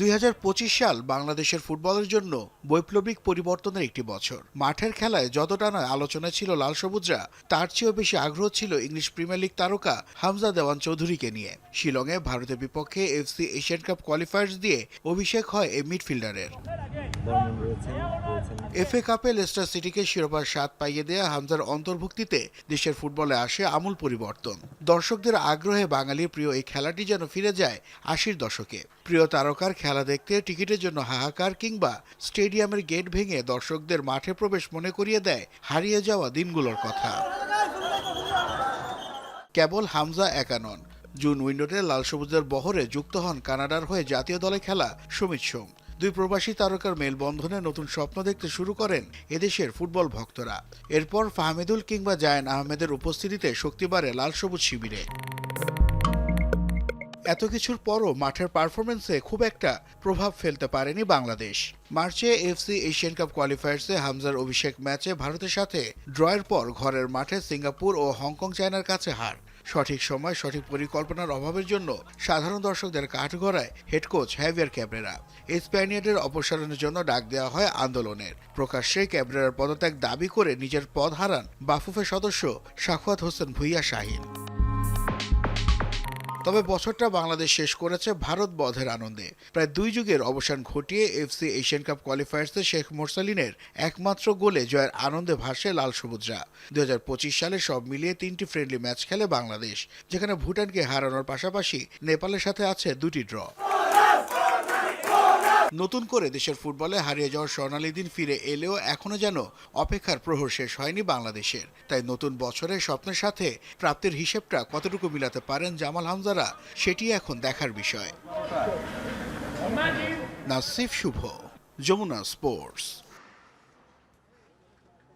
দুই হাজার পঁচিশ সাল বাংলাদেশের ফুটবলের জন্য বৈপ্লবিক পরিবর্তনের একটি বছর। মাঠের খেলায় যতটা না আলোচনা ছিল লাল সবুজরা, তার চেয়েও বেশি আগ্রহ ছিল ইংলিশ প্রিমিয়ার লিগ তারকা হামজা দেওয়ান চৌধুরীকে নিয়ে। শিলংয়ে ভারতের বিপক্ষে এফসি এশিয়ান কাপ কোয়ালিফায়ার্স দিয়ে অভিষেক হয় এই মিডফিল্ডারের। এফএ কাপে লেস্টার সিটিকে শিরোপার স্বাদ পাইয়ে দেয়া হামজার অন্তর্ভুক্তিতে দেশের ফুটবলে আসে আমূল পরিবর্তন। দর্শকদের আগ্রহে বাঙালির প্রিয় এই খেলাটি যেন ফিরে যায় আশির দশকে। প্রিয় তারকার খেলা দেখতে টিকিটের জন্য হাহাকার কিংবা স্টেডিয়ামের গেট ভেঙে দর্শকদের মাঠে প্রবেশ মনে করিয়ে দেয় হারিয়ে যাওয়া দিনগুলোর কথা। কেবল হামজা একা নন। জুন উইন্ডোতে লাল সবুজের বহরে যুক্ত হন কানাডার হয়ে জাতীয় দলে খেলা সুমিত সোম। দুই প্রবাসী তারকার মেলবন্ধনে নতুন স্বপ্ন দেখতে শুরু করেন এদেশের ফুটবল ভক্তরা। এরপর ফাহমেদুল কিংবা জায়ান আহমেদের উপস্থিতিতে শক্তি বাড়ে লাল সবুজ শিবিরে। এত কিছুর পরও মাঠের পারফরমেন্সে খুব একটা প্রভাব ফেলতে পারেনি বাংলাদেশ। মার্চে এফসি এশিয়ান কাপ কোয়ালিফায়ার্সে হামজার অভিষেক ম্যাচে ভারতের সাথে ড্রয়ের পর ঘরের মাঠে সিঙ্গাপুর ও হংকং চায়নার কাছে হার। সঠিক সময়, সঠিক পরিকল্পনার অভাবের জন্য সাধারণ দর্শকদের কাঠগড়ায় হেড কোচ হ্যাভিয়ার ক্যাবরেরা স্প্যানিয়ার্ডের অপসারণের জন্য ডাক দেওয়া হয় আন্দোলনের। প্রকাশ্যে ক্যাবরেরার পদত্যাগ দাবি করে নিজের পদ হারান বাফুফের সদস্য সাখওয়াত হোসেন ভুইয়া শাহিন। তবে বছরটা বাংলাদেশ শেষ করেছে ভারত বধের আনন্দে। প্রায় দুই যুগের অবসান ঘটিয়ে এফসি এশিয়ান কাপ কোয়ালিফায়ার্সে শেখ মোরসালিনের একমাত্র গোলে জয়ের আনন্দে ভাসে লাল সবুজরা। দুই সালে সব মিলিয়ে তিনটি ফ্রেন্ডলি ম্যাচ খেলে বাংলাদেশ, যেখানে ভুটানকে হারানোর পাশাপাশি নেপালের সাথে আছে দুটি ড্র নতুন করে দেশের ফুটবলে হারিয়ে যাওয়ার স্বর্ণালী দিন ফিরে এলেও এখনও যেন অপেক্ষার প্রহর শেষ হয়নি বাংলাদেশের। তাই নতুন বছরের স্বপ্নের সাথে প্রাপ্তির হিসেবটা কতটুকু মিলাতে পারেন জামাল হামজারা, সেটি এখন দেখার বিষয়। নাসিফ শুভ, যমুনা স্পোর্টস।